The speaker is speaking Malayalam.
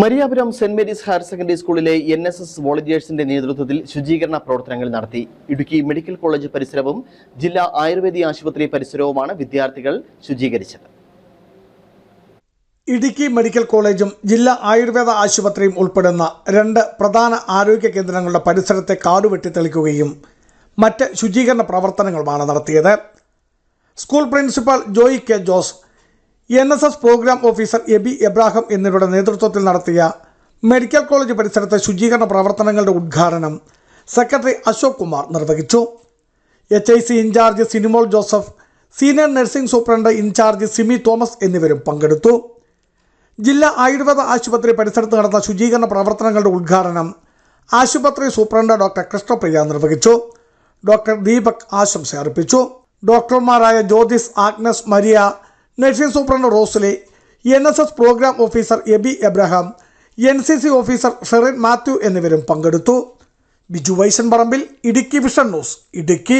Mariyapuram saint Mary's higher secondary സ്കൂളിലെ എൻ എസ് എസ് വോളണ്ടിയേഴ്സിന്റെ നേതൃത്വത്തിൽ ശുചീകരണ പ്രവർത്തനങ്ങൾ നടത്തി. ഇടുക്കി മെഡിക്കൽ കോളേജ് പരിസരവും ജില്ലാ ആയുർവേദി ആശുപത്രി പരിസരവുമാണ് വിദ്യാർത്ഥികൾ ശുചീകരിച്ചത്. ഇടുക്കി മെഡിക്കൽ കോളേജും ജില്ലാ ആയുർവേദ ആശുപത്രിയും ഉൾപ്പെടുന്ന രണ്ട് പ്രധാന ആരോഗ്യ കേന്ദ്രങ്ങളുടെ പരിസരത്തെ കാടുവെട്ടി തെളിക്കുകയും മറ്റ് ശുചീകരണ പ്രവർത്തനങ്ങളുമാണ് നടത്തിയത്. School principal Joy K Jose N S S programme officer Aby Abraham എന്നിവരുടെ നേതൃത്വത്തിൽ നടത്തിയ മെഡിക്കൽ കോളേജ് പരിസരത്തെ ശുചീകരണ പ്രവർത്തനങ്ങളുടെ ഉദ്ഘാടനം സെക്രട്ടറി അശോക് കുമാർ നിർവഹിച്ചു. H I C in charge Sinimol Joseph senior nursing superintendent in charge Simi Thomas എന്നിവരും പങ്കെടുത്തു. ജില്ലാ ആയുർവേദ ആശുപത്രി പരിസരത്ത് നടന്ന ശുചീകരണ പ്രവർത്തനങ്ങളുടെ ഉദ്ഘാടനം ആശുപത്രി സൂപ്രണ്ട് ഡോക്ടർ കൃഷ്ണപ്രിയ നിർവഹിച്ചു. ഡോക്ടർ ദീപക് ആശംസ അർപ്പിച്ചു ഡോക്ടർമാരായ Jyothis Agnes Maria nursing superintendent Rosily N S S program officer Aby Abraham N C C officer Ferin Mathew എന്നിവരും പങ്കെടുത്തു. Biju Vaishan Parambil Idukki vision news Idukki.